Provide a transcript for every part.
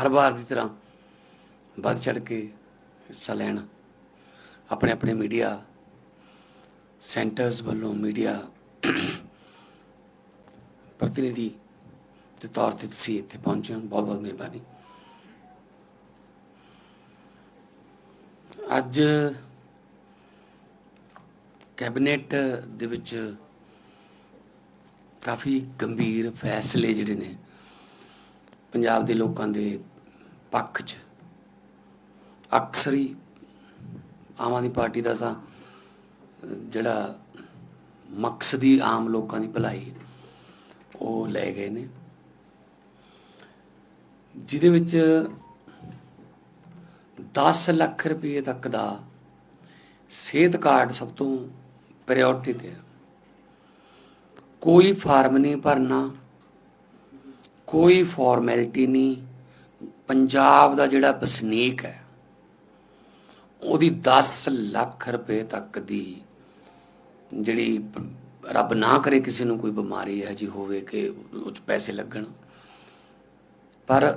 ਹਰ ਵਾਰ ਦੀ ਤਰ੍ਹਾਂ ਵੱਧ ਚੜ ਕੇ ਹਿੱਸਾ ਲੈਣ, ਆਪਣੇ ਆਪਣੇ ਮੀਡੀਆ ਸੈਂਟਰਸ ਵੱਲੋਂ ਮੀਡੀਆ ਪ੍ਰਤੀਨਿਧੀ ਦੇ ਤੌਰ ਤੇ ਤੁਸੀਂ ਇੱਥੇ ਪਹੁੰਚੇ ਹੋ। ਬਹੁਤ ਬਹੁਤ ਮਿਹਰਬਾਨੀ। ਅੱਜ ਕੈਬਨਿਟ ਦੇ ਵਿੱਚ ਕਾਫੀ ਗੰਭੀਰ ਫੈਸਲੇ ਜਿਹੜੇ ਨੇ ਪੰਜਾਬ ਦੇ ਲੋਕਾਂ ਦੇ ਪੱਖ 'ਚ। ਅਕਸਰ ਹੀ ਆਮ ਆਦਮੀ ਪਾਰਟੀ ਦਾ ਤਾਂ, ਜਿਹੜਾ ਮਕਸਦ ਹੀ ਆਮ ਲੋਕਾਂ ਦੀ ਭਲਾਈ ਉਹ ਲੈ ਗਏ ਨੇ। ਜਿਹਦੇ ਵਿੱਚ 10 ਲੱਖ ਰੁਪਏ ਤੱਕ ਦਾ ਸਿਹਤ ਕਾਰਡ ਸਭ ਤੋਂ ਪ੍ਰਾਇੋਰਟੀ ਤੇ ਹੈ। ਕੋਈ ਫਾਰਮ ਨਹੀਂ ਭਰਨਾ, ਕੋਈ ਫਾਰਮੈਲਿਟੀ ਨਹੀਂ ਪੰਜਾਬ ਦਾ ਜਿਹੜਾ ਵਸਨੀਕ ਹੈ, ਉਹਦੀ 10 ਲੱਖ ਰੁਪਏ ਤੱਕ ਦੀ ਜਿਹੜੀ ਰੱਬ ਨਾ ਕਰੇ ਕਿਸੇ ਨੂੰ ਕੋਈ ਬਿਮਾਰੀ ਹੈ ਜੀ ਹੋਵੇ ਕਿ ਉਹ 'ਚ ਪੈਸੇ ਲੱਗਣ। ਪਰ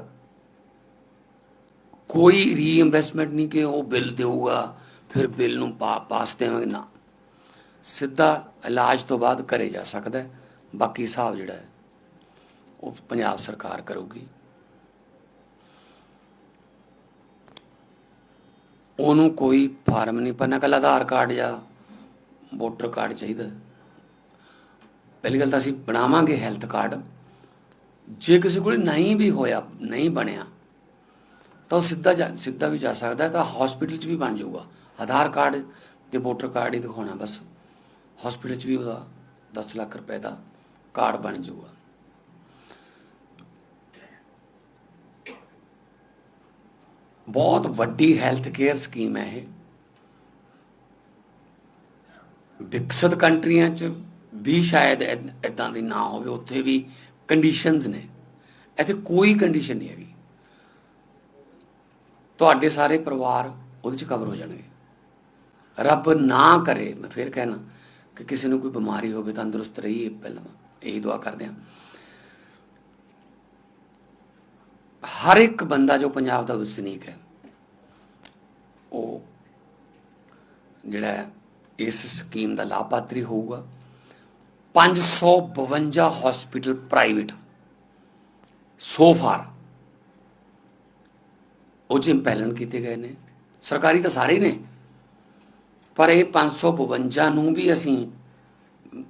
ਕੋਈ ਰੀਇਨਵੈਸਟਮੈਂਟ ਨਹੀਂ ਕਿ ਉਹ ਬਿੱਲ ਦੇਊਗਾ, ਫਿਰ ਬਿੱਲ ਨੂੰ ਪਾ, ਪਾਸ ਦੇਵਾਂਗੇ, ਨਾ। ਸਿੱਧਾ ਇਲਾਜ ਤੋਂ ਬਾਅਦ ਕਰੇ ਜਾ ਸਕਦਾ ਬਾਕੀ ਹਿਸਾਬ ਜਿਹੜਾ ਹੈ, ਉਹ ਪੰਜਾਬ ਸਰਕਾਰ ਕਰੂਗੀ। ਉਹਨੂੰ ਕੋਈ ਫਾਰਮ ਨਹੀਂ ਭਰਨਾ ਕੱਲਾ ਆਧਾਰ ਕਾਰਡ ਜਾਂ ਵੋਟਰ ਕਾਰਡ ਚਾਹੀਦਾ। ਪਹਿਲੀ ਗੱਲ ਤਾਂ ਅਸੀਂ ਬਣਾਵਾਂਗੇ ਹੈਲਥ ਕਾਰਡ। ਜੇ ਕਿਸੇ ਕੋਲ ਨਹੀਂ ਵੀ ਹੋਇਆ, ਨਹੀਂ ਬਣਿਆ, ਤਾਂ ਉਹ ਸਿੱਧਾ ਜਾ- ਸਿੱਧਾ ਵੀ ਜਾ ਸਕਦਾ, ਤਾਂ ਹਸਪੀਟਲ 'ਚ ਵੀ ਬਣ ਜਾਊਗਾ। ਆਧਾਰ ਕਾਰਡ ਤੇ ਵੋਟਰ ਕਾਰਡ ਹੀ ਦਿਖਾਉਣਾ ਬਸ। ਹਸਪੀਟਲ 'ਚ ਵੀ ਉਹਦਾ 10 ਲੱਖ ਰੁਪਏ ਦਾ ਕਾਰਡ ਬਣ ਜਾਊਗਾ। ਬਹੁਤ ਵੱਡੀ ਹੈਲਥ ਕੇਅਰ ਸਕੀਮ ਹੈ ਇਹ। ਵਿਕਸਿਤ ਕੰਟਰੀਆਂ 'ਚ ਵੀ ਸ਼ਾਇਦ ਇਦਾਂ ਦੀ ਨਾ ਹੋਵੇ, ਉੱਥੇ ਵੀ ਕੰਡੀਸ਼ਨਸ ਨੇ। ਇੱਥੇ ਕੋਈ ਕੰਡੀਸ਼ਨ ਨਹੀਂ ਹੈਗੀ। ਤੁਹਾਡੇ ਸਾਰੇ ਪਰਿਵਾਰ ਉਹਦੇ 'ਚ ਕਵਰ ਹੋ ਜਾਣਗੇ। ਰੱਬ ਨਾ ਕਰੇ, ਮੈਂ ਫੇਰ ਕਹਿਣਾ ਕਿ ਕਿਸੇ ਨੂੰ ਕੋਈ ਬਿਮਾਰੀ ਹੋਵੇ, ਤੰਦਰੁਸਤ ਰਹੀਏ, ਪਹਿਲਾਂ ਇਹੀ ਦੁਆ ਕਰਦੇ ਹਾਂ। ਹਰ ਇੱਕ ਬੰਦਾ ਜੋ ਪੰਜਾਬ ਦਾ ਵਸਨੀਕ ਹੈ, ਉਹ ਜਿਹੜਾ ਇਸ ਸਕੀਮ ਦਾ ਲਾਭਪਾਤਰੀ ਹੋਊਗਾ। 552 ਹਸਪੀਟਲ ਪ੍ਰਾਈਵੇਟ ਸੋ ਫਾਰ ਉਹ ਚ ਇੰਪੈਲਨ ਕੀਤੇ ਗਏ ਨੇ। ਸਰਕਾਰੀ ਤਾਂ ਸਾਰੇ ਨੇ, ਪਰ ਇਹ 552 ਨੂੰ ਵੀ ਅਸੀਂ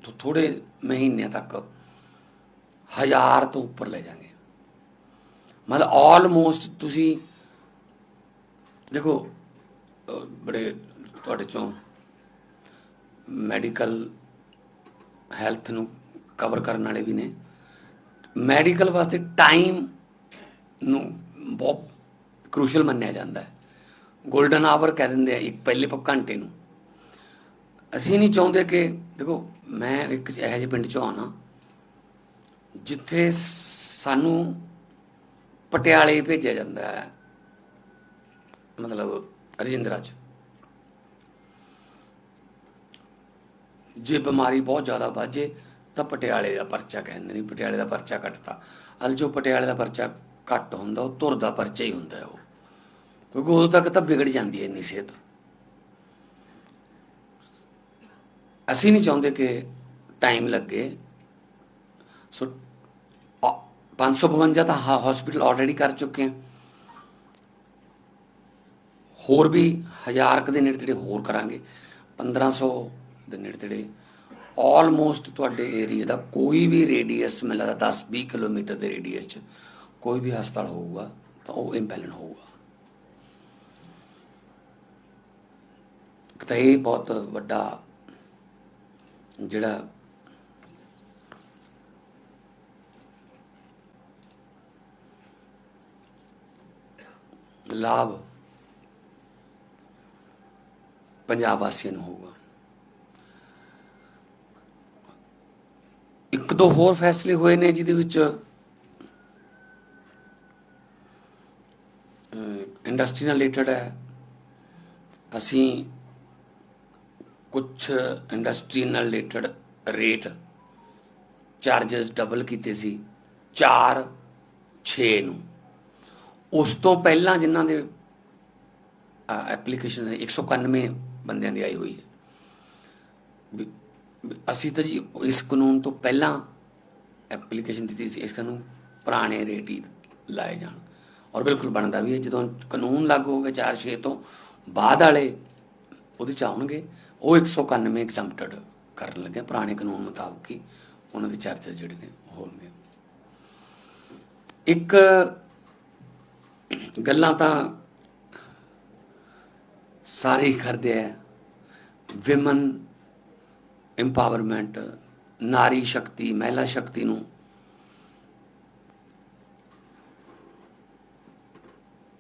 ਥੋ- ਥੋੜੇ ਮਹੀਨਿਆਂ ਤੱਕ ਹਜ਼ਾਰ ਤੋਂ ਉੱਪਰ ਲੈ ਜਾਾਂਗੇ ਮਤਲਬ ਆਲਮੋਸਟ ਤੁਸੀਂ ਦੇਖੋ ਬੜੇ ਤੁਹਾਡੇ ਚੋਂ ਮੈਡੀਕਲ ਹੈਲਥ ਨੂੰ ਕਵਰ ਕਰਨ ਵਾਲੇ ਵੀ ਨੇ। ਮੈਡੀਕਲ ਵਾਸਤੇ ਟਾਈਮ ਨੂੰ ਬਹੁਤ ਕ੍ਰੂਸ਼ਲ ਮੰਨਿਆ ਜਾਂਦਾ ਹੈ। 골ਡਨ ਆਵਰ ਕਹਿ ਦਿੰਦੇ ਆ, ਇੱਕ ਪਹਿਲੇ ਪ, ਘੰਟੇ ਨੂੰ। ਅਸੀਂ ਨਹੀਂ ਚਾਹੁੰਦੇ ਕਿ, ਦੇਖੋ, ਮੈਂ ਇੱਕ ਇਹੋ ਜਿਹੇ ਪਿੰਡ ਚੋਂ ਆਣਾ ਜਿੱਥੇ ਸਾਨੂੰ ਪਟਿਆਲੇ ਭੇਜਿਆ ਜਾਂਦਾ ਹੈ। ਮਤਲਬ ਰਜਿੰਦਰਾ ਚ। ਜੇ ਬਿਮਾਰੀ ਬਹੁਤ ਜ਼ਿਆਦਾ ਵਾਜੇ ਤਾਂ ਪਟਿਆਲੇ ਦਾ ਪਰਚਾ ਕਹਿੰਦੇ ਨਹੀਂ ਪਟਿਆਲੇ ਦਾ ਪਰਚਾ ਕੱਟਤਾ। ਅਲ ਜੋ ਪਟਿਆਲੇ ਦਾ ਪਰਚਾ ਘੱਟ ਹੁੰਦਾ, ਉਹ ਤੁਰ ਦਾ ਪਰਚਾ ਹੀ ਹੁੰਦਾ ਉਹ। ਕਿਉਂਕਿ ਉਦੋਂ ਤੱਕ ਤਾਂ ਵਿਗੜ ਜਾਂਦੀ ਹੈ ਇੰਨੀ ਸਿਹਤ। ਅਸੀਂ ਨਹੀਂ ਚਾਹੁੰਦੇ ਕਿ ਟਾਈਮ ਲੱਗੇ। ਸੋ 552 ਤਾਂ ਹਸਪੀਟਲ ਆਲਰੇਡੀ ਕਰ ਚੁੱਕੇ ਹਾਂ। ਹੋਰ ਵੀ ਹਜ਼ਾਰ ਕੁ ਦੇ ਨੇੜੇ ਤੇੜੇ ਹੋਰ ਕਰਾਂਗੇ 1500 ਦੇ ਨੇੜੇ ਤੇੜੇ। ਆਲਮੋਸਟ ਤੁਹਾਡੇ ਏਰੀਆ ਦਾ ਕੋਈ ਵੀ ਰੇਡੀਅਸ ਮੈਨੂੰ ਲੱਗਦਾ 10 20 ਕਿਲੋਮੀਟਰ ਦੇ ਰੇਡੀਅਸ 'ਚ ਕੋਈ ਵੀ ਹਸਪਤਾਲ ਹੋਊਗਾ, ਤਾਂ ਉਹ ਇੰਪੈਲਨ ਹੋਊਗਾ। ਤਾਂ ਇਹ ਬਹੁਤ ਵੱਡਾ ਜਿਹੜਾ ਲਾਭ ਪੰਜਾਬ ਵਾਸੀਆਂ ਨੂੰ ਹੋਊਗਾ। ਇੱਕ ਦੋ ਹੋਰ ਫੈਸਲੇ ਹੋਏ ਨੇ ਜਿਹਦੇ ਵਿੱਚ ਇੰਡਸਟਰੀ ਨਾਲ ਰਿਲੇਟਡ ਹੈ। ਅਸੀਂ ਕੁਝ ਇੰਡਸਟਰੀ ਨਾਲ ਰਿਲੇਟਡ ਰੇਟ ਚਾਰजेस ਡਬਲ ਕੀਤੇ ਸੀ 4 6 ਨੂੰ। ਉਸ ਤੋਂ ਪਹਿਲਾਂ ਜਿਨ੍ਹਾਂ ਦੇ ਐਪਲੀਕੇਸ਼ਨ 191 ਬੰਦਿਆਂ ਦੀ ਆਈ ਹੋਈ ਹੈ। ਵੀ- ਅਸੀਂ ਤਾਂ ਜੀ ਇਸ ਕਾਨੂੰਨ ਤੋਂ ਪਹਿਲਾਂ ਐਪਲੀਕੇਸ਼ਨ ਦਿੱਤੀ ਸੀ, ਇਸ ਕਾਨੂੰਨ ਪੁਰਾਣੇ ਰੇਟ ਹੀ ਲਾਏ ਜਾਣ। ਔਰ ਬਿਲਕੁਲ ਬਣਦਾ ਵੀ ਹੈ, ਜਦੋਂ ਕਾਨੂੰਨ ਲਾਗੂ ਹੋ ਗਿਆ 4-6 ਤੋਂ, ਬਾਅਦ ਵਾਲੇ ਉਹਦੇ ਚ ਆਉਣਗੇ, ਉਹ 191 ਐਗਜ਼ੈਂਪਟਡ ਕਰਨ ਲੱਗੇ ਪੁਰਾਣੇ ਕਾਨੂੰਨ ਮੁਤਾਬਕ ਹੀ ਉਹਨਾਂ ਦੇ ਚਾਰਜਸ ਜਿਹੜੇ ਨੇ ਉਹ ਹੋਣਗੇ। ਇੱਕ ਗੱਲਾਂ ਤਾਂ ਸਾਰੇ ਹੀ ਕਰਦੇ ਆ। ਵਿਮਨ ਐਮਪਾਵਰਮੈਂਟ ਨਾਰੀ ਸ਼ਕਤੀ, ਮਹਿਲਾ ਸ਼ਕਤੀ ਨੂੰ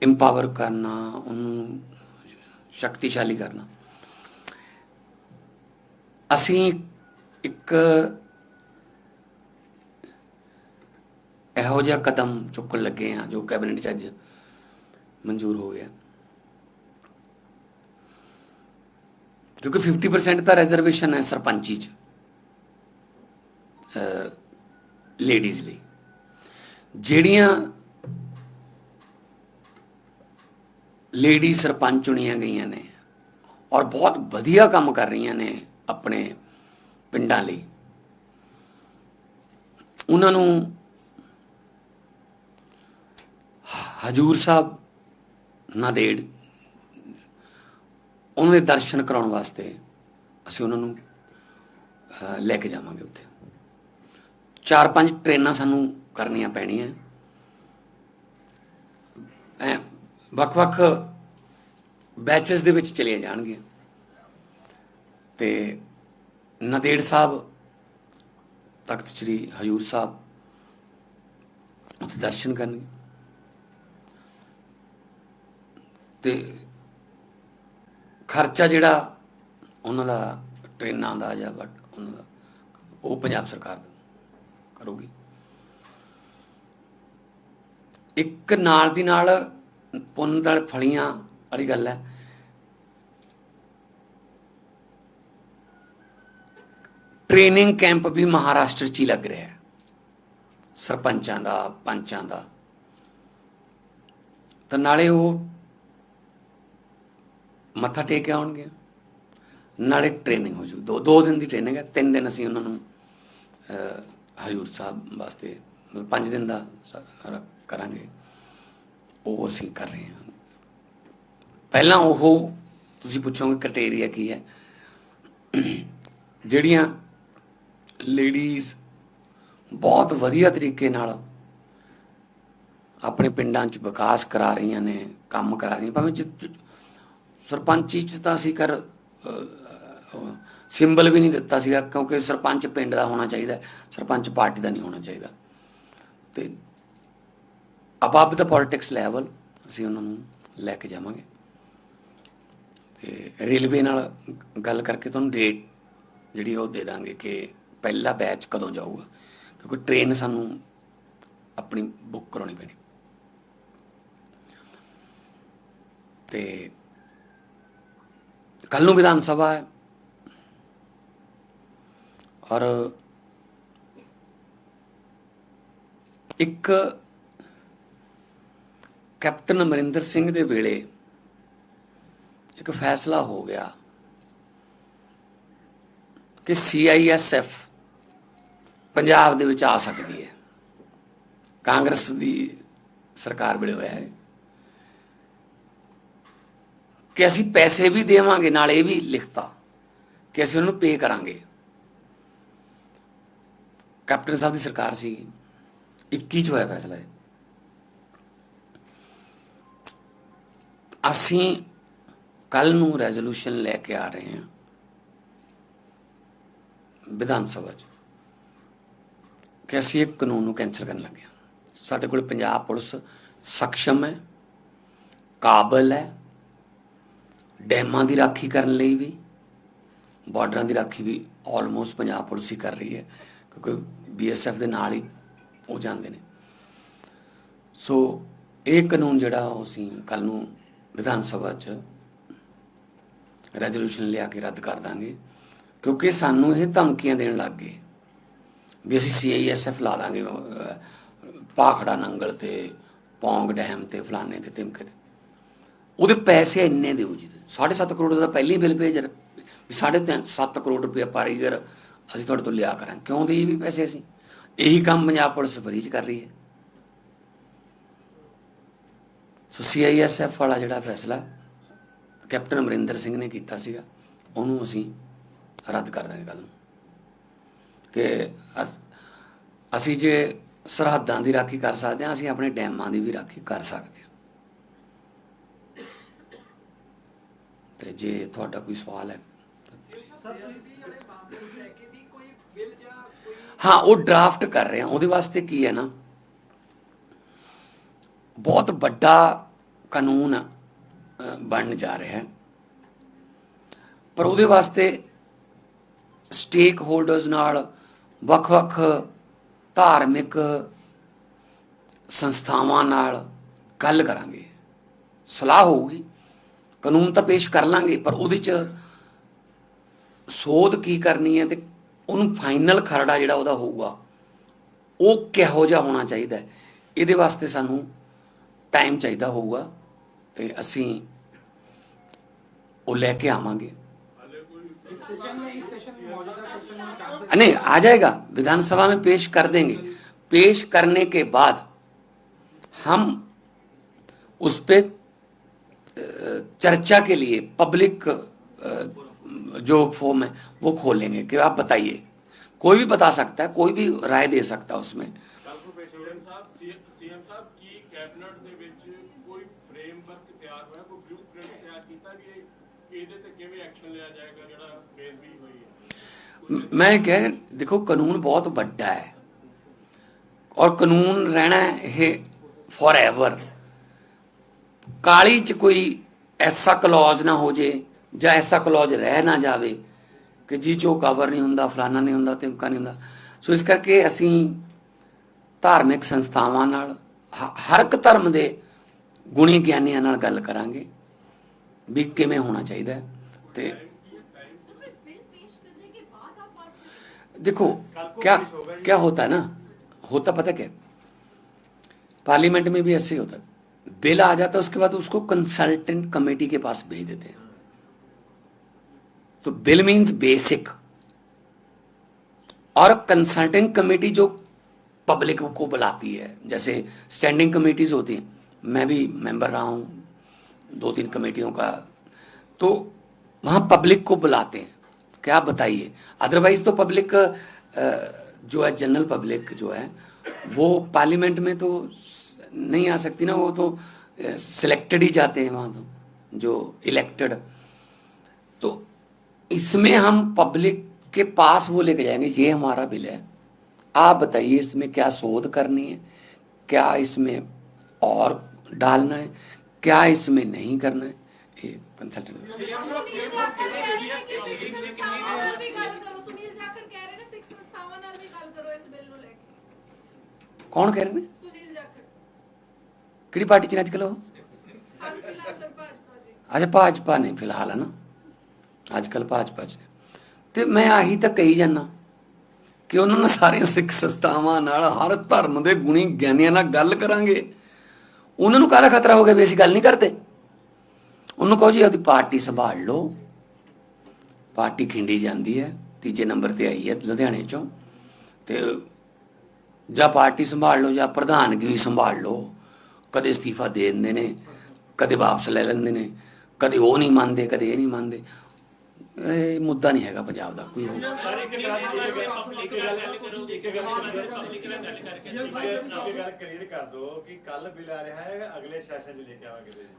ਐਮਪਾਵਰ ਕਰਨਾ, ਉਹਨੂੰ ਸ਼ਕਤੀਸ਼ਾਲੀ ਕਰਨਾ। ਅਸੀਂ ਇੱਕ ਇਹੋ ਜਿਹਾ ਕਦਮ ਚੁੱਕਣ ਲੱਗੇ ਹਾਂ ਜੋ ਕੈਬਨਿਟ 'ਚ ਅੱਜ ਮਨਜ਼ੂਰ ਹੋ ਗਿਆ। ਕਿਉਂਕਿ 50% ਤਾਂ ਰਿਜ਼ਰਵੇਸ਼ਨ ਹੈ ਸਰਪੰਚੀ 'ਚ ਲੇਡੀਜ਼ ਲਈ। ਜਿਹੜੀਆਂ ਲੇਡੀ ਸਰਪੰਚ ਚੁਣੀਆਂ ਗਈਆਂ ਨੇ ਔਰ ਬਹੁਤ ਵਧੀਆ ਕੰਮ ਕਰ ਰਹੀਆਂ ਨੇ ਆਪਣੇ ਪਿੰਡਾਂ ਲਈ, ਉਹਨਾਂ ਨੂੰ ਹਜੂਰ ਸਾਹਿਬ ਨਾਦੇੜ ਉਹਨਾਂ ਦੇ ਦਰਸ਼ਨ ਕਰਾਉਣ ਵਾਸਤੇ ਅਸੀਂ ਉਹਨਾਂ ਨੂੰ ਲੈ ਕੇ ਜਾਵਾਂਗੇ ਉੱਥੇ। ਚਾਰ ਪੰਜ ਟ੍ਰੇਨਾਂ ਸਾਨੂੰ ਕਰਨੀਆਂ ਪੈਣੀਆਂ। ਐ, ਵੱਖ-ਵੱਖ ਬੈਚਸ ਦੇ ਵਿੱਚ ਚਲੀਆਂ ਜਾਣਗੀਆਂ। ਤੇ ਨਦੇੜ ਸਾਹਿਬ, ਤਖਤ ਸ੍ਰੀ ਹਜੂਰ ਸਾਹਿਬ, ਉੱਥੇ ਦਰਸ਼ਨ ਕਰਨਗੇ। ਤੇ ਖਰਚਾ ਜਿਹੜਾ ਉਹਨਾਂ ਦਾ ਟ੍ਰੇਨਾਂ ਦਾ ਜਾਂ ਬਟ ਉਹਨਾਂ ਦਾ, ਉਹ ਪੰਜਾਬ ਸਰਕਾਰ ਕਰੂਗੀ। ਇੱਕ ਨਾਲ ਦੀ ਨਾਲ ਪੁੰਨ ਨਾਲ ਫਲੀਆਂ ਵਾਲੀ ਗੱਲ ਹੈ। ਟ੍ਰੇਨਿੰਗ ਕੈਂਪ ਵੀ ਮਹਾਰਾਸ਼ਟਰ 'ਚ ਹੀ ਲੱਗ ਰਿਹਾ ਹੈ। ਸਰਪੰਚਾਂ ਦਾ, ਪੰਚਾਂ ਦਾ। ਤਾਂ ਨਾਲੇ ਉਹ ਮੱਥਾ ਟੇਕ ਕੇ ਆਉਣਗੇ। ਨਾਲੇ ਟ੍ਰੇਨਿੰਗ ਹੋ ਜੂ। ਦੋ ਦੋ ਦਿਨ ਦੀ ਟ੍ਰੇਨਿੰਗ ਹੈ। ਤਿੰਨ ਦਿਨ ਅਸੀਂ ਉਹਨਾਂ ਨੂੰ ਹਜ਼ੂਰ ਸਾਹਿਬ ਵਾਸਤੇ, ਮਤਲਬ ਪੰਜ ਦਿਨ ਦਾ ਕਰਾਂਗੇ। ਉਹ ਅਸੀਂ ਕਰ ਰਹੇ ਹਾਂ। ਪਹਿਲਾਂ ਉਹ ਤੁਸੀਂ ਪੁੱਛੋਗੇ ਕ੍ਰਾਈਟੇਰੀਆ ਕੀ ਹੈ। ਜਿਹੜੀਆਂ ਲੇਡੀਜ਼ ਬਹੁਤ ਵਧੀਆ ਤਰੀਕੇ ਨਾਲ ਆਪਣੇ ਪਿੰਡਾਂ 'ਚ ਵਿਕਾਸ ਕਰਾ ਰਹੀਆਂ ਨੇ, ਕੰਮ ਕਰਾ ਰਹੀਆਂ ਭਾਵੇਂ ਜਿ- ਸਰਪੰਚੀ 'ਚ ਤਾਂ ਅਸੀਂ ਕਰ ਸਿੰਬਲ ਵੀ ਨਹੀਂ ਦਿੱਤਾ ਸੀਗਾ, ਕਿਉਂਕਿ ਸਰਪੰਚ ਪਿੰਡ ਦਾ ਹੋਣਾ ਚਾਹੀਦਾ, ਸਰਪੰਚ ਪਾਰਟੀ ਦਾ ਨਹੀਂ ਹੋਣਾ ਚਾਹੀਦਾ। ਤੇ ਅਬਵ ਦਾ ਪੋਲਿਟਿਕਸ ਲੈਵਲ ਅਸੀਂ ਉਹਨਾਂ ਨੂੰ ਲੈ ਕੇ ਜਾਵਾਂਗੇ। ਤੇ ਰੇਲਵੇ ਨਾਲ ਗੱਲ ਕਰਕੇ ਤੁਹਾਨੂੰ ਡੇਟ ਜਿਹੜੀ ਉਹ ਦੇ ਦਾਂਗੇ ਕਿ ਪਹਿਲਾ ਬੈਚ ਕਦੋਂ ਜਾਊਗਾ, ਕਿਉਂਕਿ ਟ੍ਰੇਨ ਸਾਨੂੰ ਆਪਣੀ ਬੁੱਕ ਕਰਾਉਣੀ ਪੈਣੀ। ਤੇ ਕੱਲ ਨੂੰ ਵਿਧਾਨ ਸਭਾ ਹੈ। ਔਰ ਇੱਕ ਕੈਪਟਨ ਅਮਰਿੰਦਰ ਸਿੰਘ ਦੇ ਵੇਲੇ ਇੱਕ ਫੈਸਲਾ ਹੋ ਗਿਆ ਕਿ ਸੀਆਈਐਸਐਫ ਪੰਜਾਬ ਦੇ ਵਿੱਚ ਆ ਸਕਦੀ ਹੈ। ਕਾਂਗਰਸ ਦੀ ਸਰਕਾਰ ਵੇਲੇ ਹੋਇਆ ਹੈ। ਕਿ ਅਸੀਂ ਪੈਸੇ ਵੀ ਦੇਵਾਂਗੇ, ਨਾਲ ਇਹ ਵੀ ਲਿਖਤਾ ਕਿ ਅਸੀਂ ਉਹਨੂੰ ਪੇ ਕਰਾਂਗੇ। ਕੈਪਟਨ ਸਾਹਿਬ ਦੀ ਸਰਕਾਰ ਸੀ। 21 ਚ ਹੋਇਆ ਫੈਸਲਾ ਇਹ। ਅਸੀਂ ਕੱਲ ਨੂੰ ਰੈਜ਼ੋਲੂਸ਼ਨ ਲੈ ਕੇ ਆ ਰਹੇ ਹਾਂ ਵਿਧਾਨ ਸਭਾ 'ਚ ਕਿ ਅਸੀਂ ਇਹ ਕਾਨੂੰਨ ਨੂੰ ਕੈਂਸਲ ਕਰਨ ਲੱਗੇ ਹਾਂ। ਸਾਡੇ ਕੋਲ ਪੰਜਾਬ ਪੁਲਿਸ ਸક્ષਮ ਹੈ, ਕਾਬਲ ਹੈ ਡੈਮਾਂ ਦੀ ਰਾਖੀ ਕਰਨ ਲਈ ਵੀ ਬਾਰਡਰਾਂ ਦੀ ਰਾਖੀ ਵੀ ਆਲਮੋਸਟ ਪੰਜਾਬ ਪੁਲਿਸ ਹੀ ਕਰ ਰਹੀ ਹੈ ਕਿਉਂਕਿ ਬੀਐਸਐਫ ਦੇ ਨਾਲ ਹੀ ਉਹ ਜਾਂਦੇ ਨੇ। ਸੋ ਇਹ ਕਾਨੂੰਨ ਜਿਹੜਾ ਉਹ ਅਸੀਂ ਕੱਲ ਨੂੰ ਵਿਧਾਨ ਸਭਾ 'ਚ ਰੈਜ਼ੋਲੂਸ਼ਨ ਲਿਆ ਕੇ ਰੱਦ ਕਰ ਦਾਂਗੇ ਕਿਉਂਕਿ ਸਾਨੂੰ ਇਹ ਧਮਕੀਆਂ ਦੇਣ ਲੱਗ ਗਏ ਵੀ ਅਸੀਂ ਸੀਆਈਐਸਐਫ ਲਾ ਦਾਂਗੇ ਅਹ, ਭਾਖੜਾ ਨੰਗਲ ਤੇ ਪੌਂਗ ਡੈਮ ਤੇ ਫਲਾਣੇ ਤੇ ਤਿਮਕੇ ਤੇ। ਉਹਦੇ ਪੈਸੇ ਇੰਨੇ ਦਿਓ ਜੀ। 7.5 ਕਰੋੜ ਦਾ ਪਹਿਲਾਂ ਹੀ ਬਿੱਲ ਭੇਜ ਰਿਹਾ। ਵੀ 7.5 ਕਰੋੜ ਰੁਪਏ ਪਰ ਈਅਰ ਅਸੀਂ ਤੁਹਾਡੇ ਤੋਂ ਲਿਆ ਕਰਾਂ ਕਿਉਂ ਦੇਈਏ ਵੀ ਪੈਸੇ ਅਸੀਂ? ਇਹੀ ਕੰਮ ਪੰਜਾਬ ਪੁਲਿਸ ਫਰੀ ਚ ਕਰ ਰਹੀ ਹੈ। ਸੋ ਸੀਆਈਐਸਐਫ ਵਾਲਾ ਜਿਹੜਾ ਫੈਸਲਾ ਕੈਪਟਨ ਅਮਰਿੰਦਰ ਸਿੰਘ ਨੇ ਕੀਤਾ ਸੀਗਾ, ਉਹਨੂੰ ਅਸੀਂ ਰੱਦ ਕਰ ਦਾਂਗੇ ਕੱਲ ਨੂੰ। ਕਿ ਅਸੀਂ ਜੇ ਸਰਹੱਦਾਂ ਦੀ ਰਾਖੀ ਕਰ ਸਕਦੇ ਹਾਂ, ਅਸੀਂ ਆਪਣੇ ਡੈਮਾਂ ਦੀ ਵੀ ਰਾਖੀ ਕਰ ਸਕਦੇ ਹਾਂ। ਤੇ ਜੇ ਤੁਹਾਡਾ ਕੋਈ ਸਵਾਲ ਹੈ ਹਾਂ ਉਹ ਡਰਾਫਟ ਕਰ ਰਹੇ ਹਾਂ ਉਹਦੇ ਵਾਸਤੇ ਕੀ ਹੈ ਨਾ? ਬਹੁਤ ਵੱਡਾ ਕਾਨੂੰਨ ਅ, ਬਣਨ ਜਾ ਰਿਹਾ ਹੈ। ਪਰ ਉਹਦੇ ਵਾਸਤੇ ਸਟੇਕ ਹੋਲਡਰਸ ਨਾਲ ਵੱਖ-ਵੱਖ ਧਾਰਮਿਕ ਸੰਸਥਾਵਾਂ ਨਾਲ ਗੱਲ ਕਰਾਂਗੇ। ਸਲਾਹ ਹੋਊਗੀ। ਕਾਨੂੰਨ ਤਾਂ ਪੇਸ਼ ਕਰ ਲਾਂਗੇ ਪਰ ਉਹਦੇ ਚ ਸੋਧ ਕੀ ਕਰਨੀ ਹੈ ਤੇ ਉਹਨੂੰ ਫਾਈਨਲ ਖਰੜਾ ਜਿਹੜਾ ਉਹਦਾ ਹੋਊਗਾ ਉਹ ਕਿਹੋ ਜਿਹਾ ਹੋਣਾ ਚਾਹੀਦਾ ਹੈ ਇਹਦੇ ਵਾਸਤੇ ਸਾਨੂੰ ਟਾਈਮ ਚਾਹੀਦਾ ਹੋਊਗਾ ਤੇ ਅਸੀਂ ਉਹ ਲੈ ਕੇ ਆਵਾਂਗੇ नहीं आ जाएगा विधानसभा में पेश कर देंगे पेश करने के बाद हम उस पे अ, चर्चा के लिए पब्लिक जो फॉर्म है वो खोलेंगे। कि आप बताइए। कोई भी बता सकता है कोई भी राय दे सकता है उसमें। मैं कह देखो कानून बहुत बड़ा है। और कानून रहना है फॉर एवर ਕਾਲੀ ਚ ਕੋਈ ਐਸਾ ਕਲੌਜ਼ ਨਾ ਹੋ ਜੇ ਜਾਂ ਐਸਾ ਕਲੌਜ਼ ਰਹਿ ਨਾ ਜਾਵੇ ਕਿ ਜੀ ਚੋ ਕਵਰ ਨਹੀਂ ਹੁੰਦਾ ਫਲਾਨਾ ਨਹੀਂ ਹੁੰਦਾ ਤਿਮਕਾ ਨਹੀਂ ਹੁੰਦਾ ਸੋ ਇਸ ਕਰਕੇ ਅਸੀਂ ਧਾਰਮਿਕ ਸੰਸਥਾਵਾਂ ਨਾਲ ਹ- ਹਰ ਇੱਕ ਧਰਮ ਦੇ ਗੁਣੀ ਗਿਆਨੀਆਂ ਨਾਲ ਗੱਲ ਕਰਾਂਗੇ ਵੀ ਕਿਵੇਂ ਹੋਣਾ ਚਾਹੀਦਾ ਹੈ ਤੇ बिल पेश करने के बाद आप बात करें देखो क्या क्या होता है ना होता पता क्या पार्लियामेंट में भी ऐसे ही होता है बिल आ जाता है, उसके बाद उसको कंसल्टेंट कमेटी के पास भेज देते हैं। तो बिल मीन्स बेसिक और कंसल्टेंट कमेटी जो पब्लिक को बुलाती है, जैसे स्टैंडिंग कमेटीज होती हैं, मैं भी मेंबर रहा हूँ दो तीन कमेटियों का तो वहाँ पब्लिक को बुलाते हैं। क्या आप बताइए? अदरवाइज़ तो पब्लिक जो है जनरल पब्लिक जो है, वो पार्लियामेंट में तो नहीं आ सकती ना, वो तो सिलेक्टेड ही जाते हैं वहाँ तो जो इलेक्टेड तो इसमें हम पब्लिक के पास वो लेके जाएँगे, ये हमारा बिल है। आप बताइए इसमें क्या शोध करनी है, क्या इसमें और डालना है, क्या इसमें नहीं करना है, ये कंसल्टेंट कौन कह रहे हैं? ਕਿਹੜੀ ਪਾਰਟੀ ਚ ਨੇ ਅੱਜ ਕੱਲ੍ਹ ਉਹ? ਅੱਛਾ, ਭਾਜਪਾ ਨੇ ਫਿਲਹਾਲ ਹੈ ਨਾ ਅੱਜ ਕੱਲ ਭਾਜਪਾ ਚ ਨੇ। ਤੇ ਮੈਂ ਆਹੀ ਤਾਂ ਕਹੀ ਜਾਂਦਾ ਕਿ ਉਹਨਾਂ ਨਾਲ ਸਾਰੀਆਂ ਸਿੱਖ ਸੰਸਥਾਵਾਂ ਨਾਲ ਹਰ ਧਰਮ ਦੇ ਗੁਣੀ ਗਿਆਨੀਆਂ ਨਾਲ ਗੱਲ ਕਰਾਂਗੇ। ਉਹਨਾਂ ਨੂੰ ਕਾਹਦਾ ਖਤਰਾ ਹੋ ਗਿਆ ਵੀ ਅਸੀਂ ਗੱਲ ਨਹੀਂ ਕਰਦੇ? ਉਹਨੂੰ ਕਹੋ ਜੀ, ਆਪਦੀ ਪਾਰਟੀ ਸੰਭਾਲ ਲਓ। ਪਾਰਟੀ ਖਿੰਡੀ ਜਾਂਦੀ ਹੈ, ਤੀਜੇ ਨੰਬਰ ਤੇ ਆਈ ਹੈ ਲੁਧਿਆਣੇ ਚੋਂ। ਤੇ ਜਾਂ ਪਾਰਟੀ ਸੰਭਾਲ ਲਓ ਜਾਂ ਪ੍ਰਧਾਨਗੀ ਸੰਭਾਲ ਲਓ। ਕਦੇ ਅਸਤੀਫਾ ਦੇ ਦਿੰਦੇ ਨੇ, ਕਦੇ ਵਾਪਸ ਲੈ ਲੈਂਦੇ ਨੇ, ਕਦੇ ਉਹ ਨਹੀਂ ਮੰਨਦੇ, ਕਦੇ ਇਹ ਨਹੀਂ ਮੰਨਦੇ। ਇਹ ਮੁੱਦਾ ਨਹੀਂ ਹੈਗਾ ਪੰਜਾਬ ਦਾ, ਕੋਈ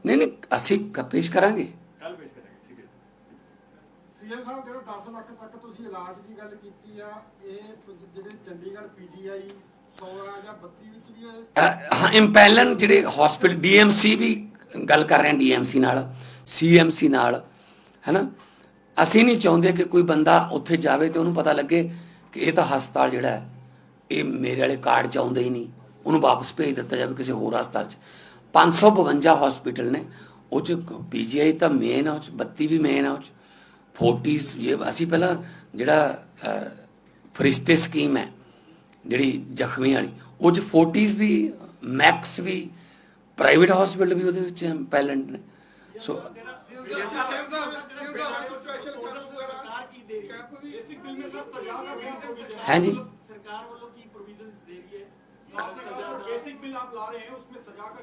ਨਹੀਂ ਨਹੀਂ, ਅਸੀਂ ਪੇਸ਼ ਕਰਾਂਗੇ ਕੱਲ ਪੇਸ਼ ਕਰਾਂਗੇ। ਸੀਐਮ ਸਾਹਿਬ, ਜਿਹੜਾ 10 ਲੱਖ ਤੱਕ ਤੁਸੀਂ ਇਲਾਜ ਦੀ ਗੱਲ ਕੀਤੀ ਆ, ਇਹ ਜਿਹੜੇ ਚੰਡੀਗੜ੍ਹ ਪੀਜੀਆਈ 16 ਜਾਂ 32 ਵਿੱਚ ਵੀ ਇਹ ਅ, ਇੰਪੈਲਨ ਜਿਹੜੇ ਹਸਪੀਟਲ ਡੀਐਮਸੀ ਵੀ ਗੱਲ ਕਰ ਰਹੇ ਹਾਂ ਡੀਐਮਸੀ ਨਾਲ ਸੀਐਮਸੀ ਨਾਲ ਹੈਨਾ? ਅਸੀਂ ਨਹੀਂ ਚਾਹੁੰਦੇ ਕਿ ਕੋਈ ਬੰਦਾ ਉੱਥੇ ਜਾਵੇ ਤੇ ਉਹਨੂੰ ਪਤਾ ਲੱਗੇ ਕਿ ਇਹ ਤਾਂ ਹਸਪਤਾਲ ਜਿਹੜਾ ਹੈ ਇਹ ਮੇਰੇ ਵਾਲੇ ਕਾਰਡ ਚ ਆਉਂਦਾ ਹੀ ਨਹੀਂ। ਉਹਨੂੰ ਵਾਪਸ ਭੇਜ ਦਿੱਤਾ ਜਾਵੇ ਕਿਸੇ ਹੋਰ ਹਸਪਤਾਲ ਚ। 552 ਹਸਪੀਟਲ ਨੇ ਉਹ ਚ ਪੀਜੀਆਈ ਤਾਂ ਮੇਨ ਆ ਉਹ ਚ 32 ਵੀ ਮੇਨ ਆ ਉਹ ਚ। 40s ਇਹ ਅਸੀਂ ਪਹਿਲਾਂ ਜਿਹੜਾ ਫਰਿਸ਼ਤੇ ਸਕੀਮ ਹੈ ਜਿਹੜੀ ਜ਼ਖਮੀ ਵਾਲੀ ਉਹ ਚ 40s ਵੀ ਮੈਕਸ ਵੀ ਪ੍ਰਾਈਵੇਟ ਹਸਪੀਟਲ ਵੀ ਉਹਦੇ ਵਿੱਚ ਪੈਲੈਂਟ ਨੇ ਸੋ ਸਰਕਾਰ ਕੀ ਦੇ ਰਹੀ ਹੈ बेसिक बिल में सर सजा का भी ਹੈ ਜੀ ਸਰਕਾਰ ਵੱਲੋਂ ਕੀ ਪ੍ਰੋਵੀਜ਼ਨ ਦੇ ਰਹੀ ਹੈ बेसिक बिल आप ला रहे हैं उसमें सजा का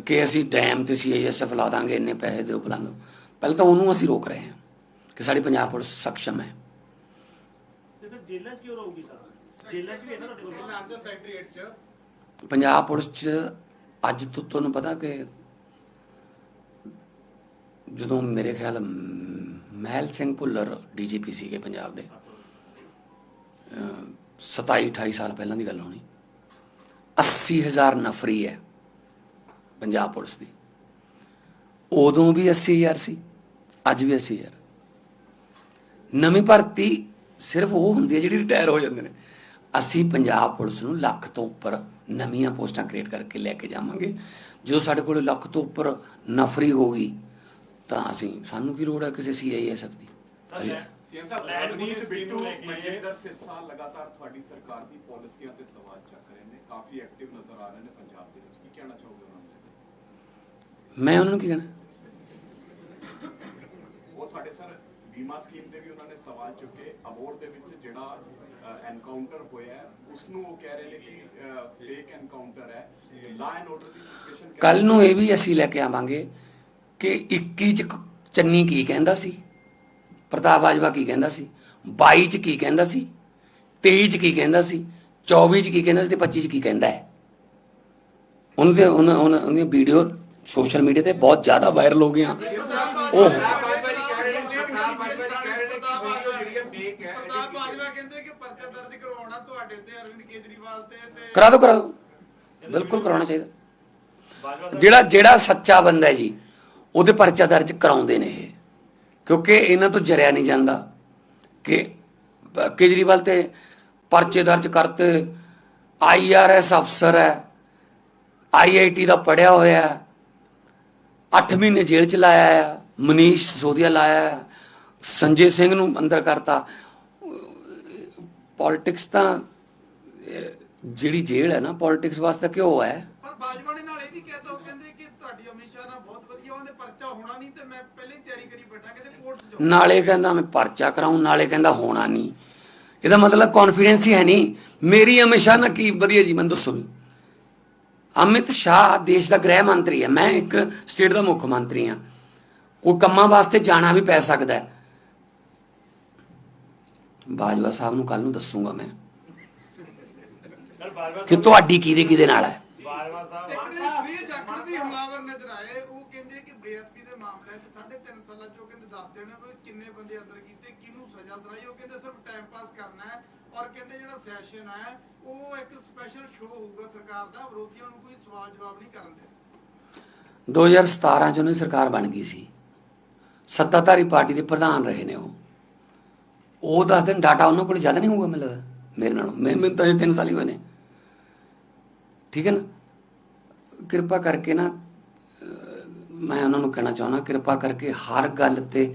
ਕਿ ਅਸੀਂ ਡੈਮ ਤੇ ਸੀਆਈਐਸਐਫ ਲਾ ਦਾਂਗੇ ਇੰਨੇ ਪੈਸੇ ਦੇ ਪਲੰਗ। ਪਹਿਲਾਂ ਤਾਂ ਉਹਨੂੰ ਅਸੀਂ ਰੋਕ ਰਹੇ ਹਾਂ ਕਿ ਸਾਡੀ ਪੰਜਾਬ ਪੁਲਿਸ ਸક્ષਮ ਹੈ। ਪੰਜਾਬ ਪੁਲਿਸ ਚ ਅੱਜ ਤੋਂ ਤੁਹਾਨੂੰ ਪਤਾ ਕਿ ਜਦੋਂ ਮੇਰੇ ਖਿਆਲ ਮਹਿਲ ਸਿੰਘ ਭੁੱਲਰ ਡੀਜੀਪੀ ਸੀਗੇ ਪੰਜਾਬ ਦੇ 27 28 ਸਾਲ ਪਹਿਲਾਂ ਦੀ ਗੱਲ ਹੋਣੀ 80000 ਨਫਰੀ ਹੈ। ਪੰਜਾਬ ਪੁਲਿਸ ਦੀ। ਉਦੋਂ ਵੀ 80000 ਸੀ ਅੱਜ ਵੀ 80000 ਨਵੀਂ ਭਰਤੀ ਸਿਰਫ ਉਹ ਹੁੰਦੀ ਹੈ ਜਿਹੜੀ ਰਿਟਾਇਰ ਹੋ ਜਾਂਦੇ ਨੇ। ਅਸੀਂ ਪੰਜਾਬ ਪੁਲਿਸ ਨੂੰ ਲੱਖ ਤੋਂ ਉੱਪਰ ਨਵੀਆਂ ਪੋਸਟਾਂ ਕ੍ਰੀਏਟ ਕਰਕੇ ਲੈ ਕੇ ਜਾਵਾਂਗੇ। ਜਦੋਂ ਸਾਡੇ ਕੋਲ ਲੱਖ ਤੋਂ ਉੱਪਰ ਨਫਰੀ ਹੋਗੀ ਤਾਂ ਅਸੀਂ ਸਾਨੂੰ ਕੀ ਲੋੜ ਹੈ ਕਿਸੇ ਸੀਆਈਐਸਐਫ ਦੀ? ਸੀਐਮ ਸਾਹਿਬ ਲੈਂਡ ਰਣਜੀਤ ਬਿੱਟੂ ਮਨਜਿੰਦਰ ਸਿਰਸਾ ਲਗਾਤਾਰ ਤੁਹਾਡੀ ਸਰਕਾਰ ਦੀ ਪਾਲਿਸੀਆਂ ਤੇ ਸਵਾਲ ਚੱਕ ਰਹੇ ਨੇ। ਕਾਫੀ ਐਕਟਿਵ ਨਜ਼ਰ ਆ ਰਹੇ ਨੇ ਪੰਜਾਬ ਦੇ ਵਿੱਚ। ਕੀ ਕਹਿਣਾ ਚਾਹੋਗੇ ਉਹਨਾਂ ਨੂੰ ਮੈਂ ਉਹਨਾਂ ਨੂੰ ਕੀ ਕਹਿਣਾ? ਉਹ ਤੁਹਾਡੇ ਸਰ ਬੀਮਾ ਸਕੀਮ ਦੇ ਵੀ ਉਹਨਾਂ ਨੇ ਸਵਾਲ ਚੁੱਕੇ ਅਬੋਰ ਦੇ ਵਿੱਚ ਜਿਹੜਾ ਐਨਕਾਊਂਟਰ ਹੋਇਆ ਉਸ ਨੂੰ ਉਹ ਕਹਿ ਰਹੇ ਨੇ ਕਿ ਫੇਕ ਐਨਕਾਊਂਟਰ ਹੈ। Law and order the situation ਕੱਲ ਨੂੰ ਇਹ ਵੀ ਅਸੀਂ ਲੈ ਕੇ ਆਵਾਂਗੇ ਕਿ 21 ਚ ਚੰਨੀ ਕੀ ਕਹਿੰਦਾ ਸੀ? ਪ੍ਰਤਾਪ ਬਾਜਵਾ ਕੀ ਕਹਿੰਦਾ ਸੀ? 22 ਚ ਕੀ ਕਹਿੰਦਾ ਸੀ? 23 ਚ ਕੀ ਕਹਿੰਦਾ ਸੀ? 24 ਚ ਕੀ ਕਹਿੰਦਾ ਸੀ? ਤੇ 25 ਚ ਕੀ ਕਹਿੰਦਾ ਹੈ? ਉਹਨਾਂ ਦੇ ਉਹਨਾਂ ਉਹਨਾਂ ਵੀਡੀਓ ਸੋਸ਼ਲ ਮੀਡੀਆ ਤੇ ਬਹੁਤ ਜ਼ਿਆਦਾ ਵਾਇਰਲ ਹੋ ਗਈਆਂ ਉਹ ਕਰਾ ਦੋ ਕਰਾ ਦੋ ਬਿਲਕੁਲ ਕਰਾਉਣਾ ਚਾਹੀਦਾ। ਜਿਹੜਾ ਜਿਹੜਾ ਸੱਚਾ ਬੰਦਾ ਹੈ ਜੀ, ਉਹਦੇ ਪਰਚਾ ਦਰਜ ਕਰਾਉਂਦੇ ਨੇ ਇਹ। ਕਿਉਂਕਿ ਇਹਨਾਂ ਤੋਂ ਜਰਿਆ ਨਹੀਂ ਜਾਂਦਾ ਕਿ, ਕੇਜਰੀਵਾਲ ਤੇ ਪਰਚੇ ਦਰਜ ਕਰਤੇ। ਆਈਆਰਐਸ ਅਫਸਰ ਹੈ। ਆਈਆਈਟੀ ਦਾ ਪੜਿਆ ਹੋਇਆ ਹੈ। 8 ਮਹੀਨੇ ਜੇਲ੍ਹ ਚ ਲਾਇਆ ਹੈ ਮਨੀਸ਼ ਸੋਧਿਆ ਲਾਇਆ ਹੈ ਸੰਜੇ ਸਿੰਘ ਨੂੰ ਅੰਦਰ ਕਰਤਾ। ਪੋਲਿਟਿਕਸ ਤਾਂ ਜਿਹੜੀ ਜੇਲ੍ਹ ਹੈ ਨਾ ਪੋਲਿਟਿਕਸ ਵਾਸਤੇ ਕਿਉਂ ਹੈ। ਪਰ ਬਾਜਵਾ ਨੇ ਨਾਲ ਇਹ ਵੀ ਉਹ ਕਹਿੰਦੇ ਕਿ ਤੁਹਾਡੀ ਹਮੇਸ਼ਾ ਨਾਲ ਬਹੁਤ ਵਧੀਆ ਉਹਨੇ ਪਰਚਾ ਹੋਣਾ ਨਹੀਂ ਤੇ ਮੈਂ ਪਹਿਲਾਂ ਹੀ ਤਿਆਰੀ ਕਰੀ ਬੈਠਾ ਕਿਸੇ ਕੋਰਟ 'ਚ ਨਾਲੇ ਕਹਿੰਦਾ ਮੈਂ ਪਰਚਾ ਕਰਾਉਂ ਨਾਲੇ ਕਹਿੰਦਾ ਹੋਣਾ ਨਹੀਂ। ਇਹਦਾ ਮਤਲਬ ਕੌਨਫੀਡੈਂਸ ਹੀ ਹੈ ਨਹੀਂ। ਮੇਰੀ ਹਮੇਸ਼ਾ ਨਾ ਕੀ ਵਧੀਆ ਜੀ ਮੈਨੂੰ ਦੱਸੋ ਵੀ। ਅਮਿਤ ਸ਼ਾਹ ਦੇਸ਼ ਦਾ ਗ੍ਰਹਿ ਮੰਤਰੀ ਹੈ। ਮੈਂ ਇੱਕ ਸਟੇਟ ਦਾ ਮੁੱਖ ਮੰਤਰੀ ਹਾਂ। ਕੋਈ ਕੰਮਾਂ ਵਾਸਤੇ ਜਾਣਾ ਵੀ ਪੈ ਸਕਦਾ ਹੈ। ਬਾਜਵਾ ਸਾਹਿਬ ਨੂੰ ਕੱਲ ਨੂੰ ਦੱਸੂਗਾ ਮੈਂ ਸਰ ਬਾਜਵਾ ਕਿ ਤੁਹਾਡੀ ਕਿਹਦੇ ਕਿਹਦੇ ਨਾਲ ਹੈ। ਬਾਜਵਾ ਸਾਹਿਬ। ਇੱਕ ਦਿਨ ਸੁਨੀਲ ਜਾਖੜ ਵੀ ਹਮਲਾਵਰ ਨਜ਼ਰ ਆਏ। ਉਹ ਕਹਿੰਦੇ ਕਿ ਬੇਅਦਬੀ ਦੇ ਮਾਮਲੇ 'ਚ 3.5 ਸਾਲਾਂ 'ਚ ਉਹ ਕਹਿੰਦੇ ਦੱਸ ਦੇਣਾ ਵੀ ਕਿੰਨੇ ਬੰਦੇ ਅੰਦਰ ਕੀਤੇ ਕਿਹਨੂੰ ਸਜ਼ਾ ਸੁਣਾਈ। ਉਹ ਕਹਿੰਦੇ ਸਿਰਫ ਟਾਈਮ ਪਾਸ ਕਰਨਾ ਹੈ। ਔਰ ਕਹਿੰਦੇ ਜਿਹੜਾ ਸੈਸ਼ਨ ਹੈ, ਉਹ ਇੱਕ ਸਪੈਸ਼ਲ ਸ਼ੋਅ ਹੋਊਗਾ ਸਰਕਾਰ ਦਾ, ਵਿਰੋਧੀਆਂ ਨੂੰ ਕੋਈ ਸਵਾਲ ਜਵਾਬ ਨਹੀਂ ਕਰਨ ਦੇ 2017 ਚ ਉਹਨਾਂ ਦੀ ਸਰਕਾਰ ਬਣ ਗਈ ਸੀ। ਸੱਤਾਧਾਰੀ ਪਾਰਟੀ ਦੇ ਪ੍ਰਧਾਨ ਰਹੇ ਨੇ ਉਹ। ਉਹ ਦੱਸ ਦਿਨ ਡਾਟਾ ਉਹਨਾਂ ਕੋਲ ਜ਼ਿਆਦਾ ਨਹੀਂ ਹੋਊਗਾ, ਮੈਨੂੰ ਲੱਗਦਾ। ਮੇਰੇ ਨਾਲੋਂ, ਮੈਂ ਮੈਨੂੰ ਤਾਂ ਇਹ 3 ਸਾਲ ਹੀ ਹੋਏ ਨੇ। ਠੀਕ ਹੈ ਨਾ? ਕਿਰਪਾ ਕਰਕੇ ਨਾ ਮੈਂ ਉਹਨਾਂ ਨੂੰ ਕਹਿਣਾ ਚਾਹੁੰਦਾ, ਕਿਰਪਾ ਕਰਕੇ ਹਰ ਗੱਲ ਤੇ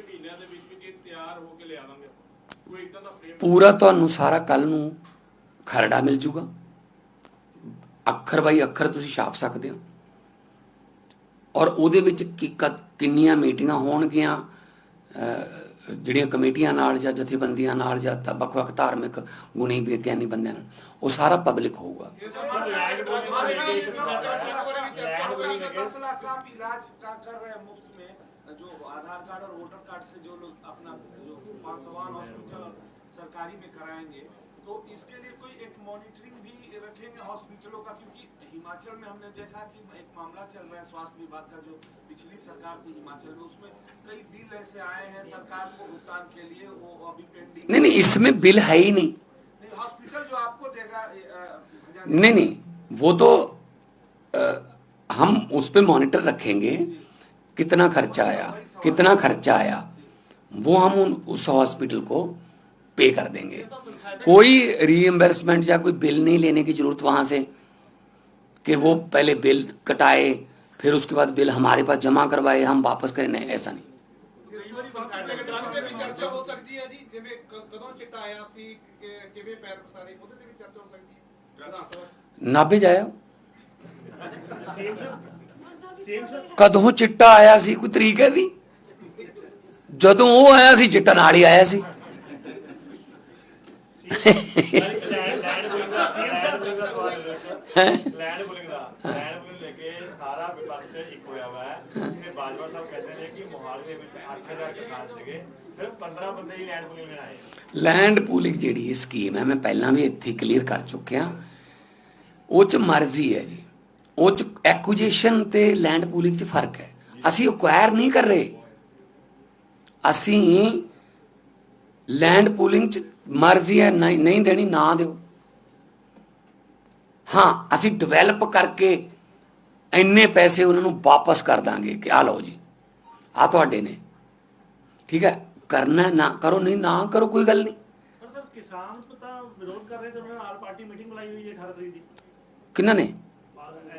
ਵੀ ਇੰਨੇ ਮਹੀਨਿਆਂ ਦੇ ਵਿੱਚ ਵਿੱਚ ਇਹ ਤਿਆਰ ਹੋ ਕੇ ਲਿਆ ਦਾਂਗੇ ਕੋਈ ਇਦਾਂ ਦਾ ਫਰੇਮ ਪੂਰਾ ਤੁਹਾਨੂੰ ਸਾਰਾ ਕੱਲ ਨੂੰ ਖਰੜਾ ਮਿਲ ਜੂਗਾ ਅੱਖਰ ਬਾਈ ਅੱਖਰ ਤੁਸੀਂ ਛਾਪ ਸਕਦੇ ਹੋ ਔਰ ਉਹਦੇ ਵਿੱਚ ਕਿੰਨੀਆਂ ਮੀਟਿੰਗਾਂ ਹੋਣਗੀਆਂ ਜਿਹੜੀਆਂ ਕਮੇਟੀਆਂ ਨਾਲ ਜਾਂ ਜਥੇਬੰਦੀਆਂ ਨਾਲ ਜਾਂ ਤਾਂ ਵੱਖ-ਵੱਖ ਧਾਰਮਿਕ ਗੁਣੀ ਵਿਗਿਆਨੀ ਬੰਦਿਆਂ ਨਾਲ ਉਹ ਸਾਰਾ ਪਬਲਿਕ ਹੋਊਗਾ आधार कार्ड और वोटर कार्ड से जो लोग अपना जो पाँच सवान हॉस्पिटल सरकारी में कराएँगे तो इसके लिए कोई एक मॉनिटरिंग भी रखेंगे हॉस्पिटलों का क्योंकि हिमाचल में हमने देखा कि एक मामला चल रहा है स्वास्थ्य विभाग का जो पिछली सरकार थी हिमाचल में उसमें कई बिल ऐसे आए हैं सरकार को भुगतान के लिए वो अभी पेंडिंग नहीं नहीं इसमें बिल है ही नहीं। हॉस्पिटल जो आपको देगा नहीं नहीं वो तो अ, हम उस पे मॉनिटर रखेंगे कितना खर्चा आया। कितना खर्चा आया वो हम उन उस हॉस्पिटल को पे कर देंगे कोई रीएम्बर्समेंट या कोई बिल नहीं लेने की जरूरत वहां से कि वो पहले बिल कटाए फिर उसके बाद बिल हमारे पास जमा करवाए हम वापस करें नहीं ऐसा नहीं ਉਹਦੇ ਵੀ ਚਰਚਾ ਹੋ ਸਕਦੀ ਹੈ ਜੀ ਜਿਵੇਂ ਕ- ਕਦੋਂ ਚਿੱਟਾ ਆਇਆ ਸੀ ਕਿ- ਕਿਵੇਂ ਪੈਰ ਪਸਾਰੇ ਉਹਦੇ ਤੇ ਵੀ ਚਰਚਾ ਹੋ ਸਕਦੀ ਹੈ ਨਾਭੇ ਜਾਇਆ ਸੇਮ ਸਰ ਸੇਮ ਸਰ ਕਦੋਂ ਚਿੱਟਾ ਆਇਆ ਸੀ ਕੋਈ ਤਰੀਕ ਹੈ ਦੀ ਜਦੋਂ ਉਹ ਆਇਆ ਸੀ ਚਿੱਟਾ ਨਾਲ ਹੀ ਆਇਆ ਸੀ। ਲੈਂਡ ਬੋਲਿੰਗ ਦਾ ਲੈਂਡ ਬੋਲਿੰਗ ਲੈ ਕੇ ਸਾਰਾ ਵਿਪਕਸ਼ ਇੱਕ ਹੋਇਆ ਹੋਇਆ ਹੈ ਤੇ ਬਾਜਵਾ ਸਾਹਿਬ ਕਹਿੰਦੇ ਨੇ ਕਿ ਮੋਹਾਲੀ ਦੇ ਵਿੱਚ 8000 ਕਿਸਾਨ ਸੀਗੇ ਸਿਰਫ 15 ਬੰਦੇ ਹੀ ਲੈਂਡ ਬੋਲਿੰਗ ਲੈਣ ਆਏ ਲੈਂਡ ਪੂਲਿੰਗ ਜਿਹੜੀ ਸਕੀਮ ਹੈ ਮੈਂ ਪਹਿਲਾਂ ਵੀ ਇੱਥੇ ਕਲੀਅਰ ਕਰ ਚੁੱਕਿਆ। ਉਹ ਚ ਮਰਜ਼ੀ ਹੈ ਜੀ। ਉਹ ਚ ਐਕੁਜੀਸ਼ਨ ਤੇ ਲੈਂਡ ਪੂਲਿੰਗ ਚ ਫ਼ਰਕ ਹੈ। ਅਸੀਂ ਅਕਵਾਇਰ ਨਹੀਂ ਕਰ ਰਹੇ। ਅਸੀਂ ਲੈਂਡ ਪੂਲਿੰਗ ਚ ਮਰਜ਼ੀ ਹੈ ਨਹੀਂ ਨਹੀਂ ਦੇਣੀ ਨਾ ਦਿਓ। ਹਾਂ ਅਸੀਂ ਡਿਵੈਲਪ ਕਰਕੇ ਇੰਨੇ ਪੈਸੇ ਉਹਨਾਂ ਨੂੰ ਵਾਪਸ ਕਰ ਦਾਂਗੇ ਕਿ ਆ ਲਓ ਜੀ ਆ ਤੁਹਾਡੇ ਨੇ। ਠੀਕ ਹੈ ਕਰਨਾ ਨਾ ਕਰੋ ਨਹੀਂ ਨਾ ਕਰੋ ਕੋਈ ਗੱਲ ਨਹੀਂ। ਪਰ ਸਰ ਕਿਸਾਨ ਤਾਂ ਵਿਰੋਧ ਕਰ ਰਹੇ ਤੇ ਉਹਨਾਂ ਨੇ ਆਲ ਪਾਰਟੀ ਮੀਟਿੰਗ ਬੁਲਾਈ ਹੋਈ ਹੈ 18 ਤਰੀਕ ਦੀ। ਕਿੰਨਾ ਨੇ?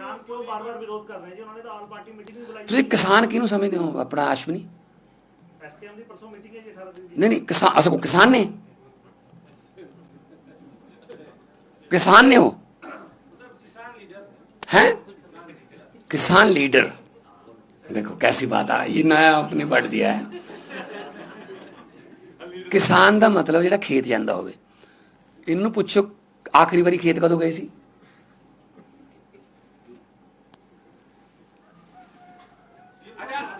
ਕਿਸਾਨ ਕਿਉਂ ਬਾਰ-ਬਾਰ ਵਿਰੋਧ ਕਰ ਰਹੇ ਜੀ ਉਹਨਾਂ ਨੇ ਤਾਂ ਆਲ ਪਾਰਟੀ ਮੀਟਿੰਗ ਵੀ ਬੁਲਾਈ ਤੁਸੀਂ ਕਿਸਾਨ ਕਿਹਨੂੰ ਸਮਝਦੇ ਹੋ ਆਪਣਾ ਅਸ਼ਵਨੀ ਐਸਕੇਐਮ ਦੀ ਪਰਸੋਂ ਮੀਟਿੰਗ ਹੈ ਜੀ 18 ਤਰੀਕ ਦੀ ਨਹੀਂ ਨਹੀਂ ਕਿਸਾਨ ਅਸੋ ਕਿਸਾਨ ਨੇ ਕਿਸਾਨ ਨੇ ਉਹ किसान लीडर हैं किसान लीडर देखो कैसी बात आ ये नया आपने पढ़ दिया है ਕਿਸਾਨ ਦਾ ਮਤਲਬ ਜਿਹੜਾ ਖੇਤ ਜਾਂਦਾ ਹੋਵੇ ਇਹਨੂੰ ਪੁੱਛੋ ਆਖਰੀ ਵਾਰੀ ਖੇਤ ਕਦੋਂ ਗਏ ਸੀ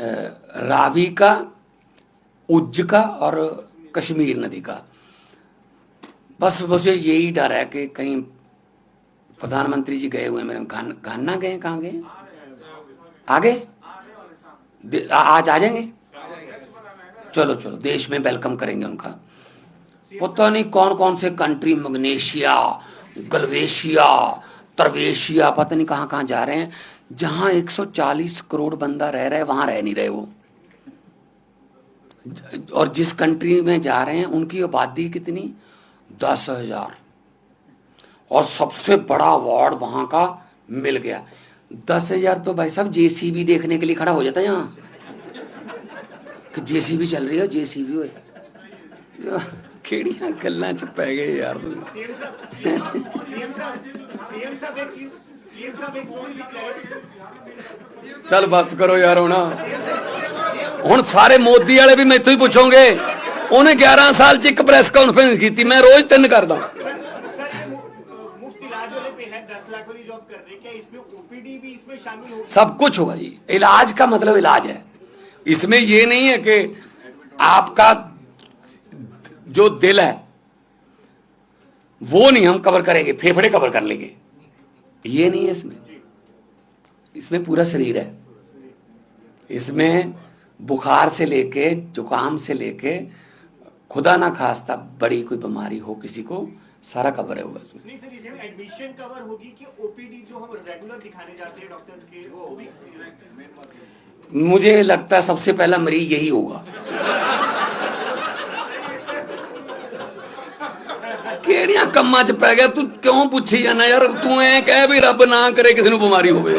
रावी का, उज्ज का और कश्मीर नदी का। बस मुझे यही डर है कि कहीं प्रधानमंत्री जी गए हुए मेरे घान गए, कहाँ गए? आगे? आज आ जाएँगे? चलो चलो, देश में वेलकम करेंगे उनका। पता नहीं कौन कौन से कंट्री मग्नेशिया, गलवेशिया, तरवेशिया, पता नहीं कहाँ कहाँ जा रहे हैं। जहाँ 140 करोड़ बंदा रह रहा है, वहाँ रह नहीं रहे वो। और जिस कंट्री में जा रहे हैं, उनकी आबादी कितनी? दस हज़ार। और सबसे बड़ा वार्ड वहाँ का मिल गया। दस हज़ार तो भाई साहब जेसीबी देखने के लिए खड़ा हो जाता है यहाँ। कि जेसीबी चल रही है, जेसीबी ओए। केड़ियाँ गल्ला च पै गए यार ਸੀਐਮ ਸਾਹਿਬ ਸੀਐਮ ਸਾਹਿਬ ਇੱਕ ਚੀਜ਼ ਸੀਐਮ ਸਾਹਿਬ ਇੱਕ ਚੋਣ ਸੀ ਚੱਲ ਬੱਸ ਕਰੋ ਯਾਰ ਹੁਣ ਹੁਣ ਸਾਰੇ ਮੋਦੀ ਵਾਲੇ ਵੀ ਮੈਥੋਂ ਹੀ ਪੁੱਛੋਗੇ ਉਹਨੇ 11 ਸਾਲ ਚ ਇੱਕ ਪ੍ਰੈਸ ਕਾਨਫਰੰਸ ਕੀਤੀ ਮੈਂ ਰੋਜ਼ ਤਿੰਨ ਕਰਦਾ सर ये मु- मुफ्त इलाज वाले पे है दस लाख वाली जॉब कर रहे हैं क्या इसमें ओपीडी भी इसमें शामिल होगी सब कुछ होगा जी इलाज का मतलब इलाज है इसमें ये नहीं है कि आपका जो दिल है वो नहीं हम कवर करेंगे फेफड़े कवर कर लेंगे ये नहीं है इसमें। इसमें पूरा शरीर है। इसमें बुखार से लेके जुकाम से लेके खुदा ना खास्ता बड़ी कोई बीमारी हो किसी को सारा कवर है होगा इसमें। नहीं सर इसमें एडमिशन कवर होगी कि ओपीडी जो हम रेगुलर दिखाने जाते हैं डॉक्टर्स के वो भी मुझे लगता है सबसे पहला मरीज़ यही होगा। ਕਿਹੜੀਆਂ ਕੰਮਾਂ 'ਚ ਪੈ ਗਿਆ? ਤੂੰ ਕਿਉਂ ਪੁੱਛੀ ਜਾਂਦਾ ਯਾਰ? ਤੂੰ ਐ ਕਹਿ ਵੀ ਰੱਬ ਨਾ ਕਰੇ, ਕਿਸੇ ਨੂੰ ਬਿਮਾਰੀ ਹੋਵੇ।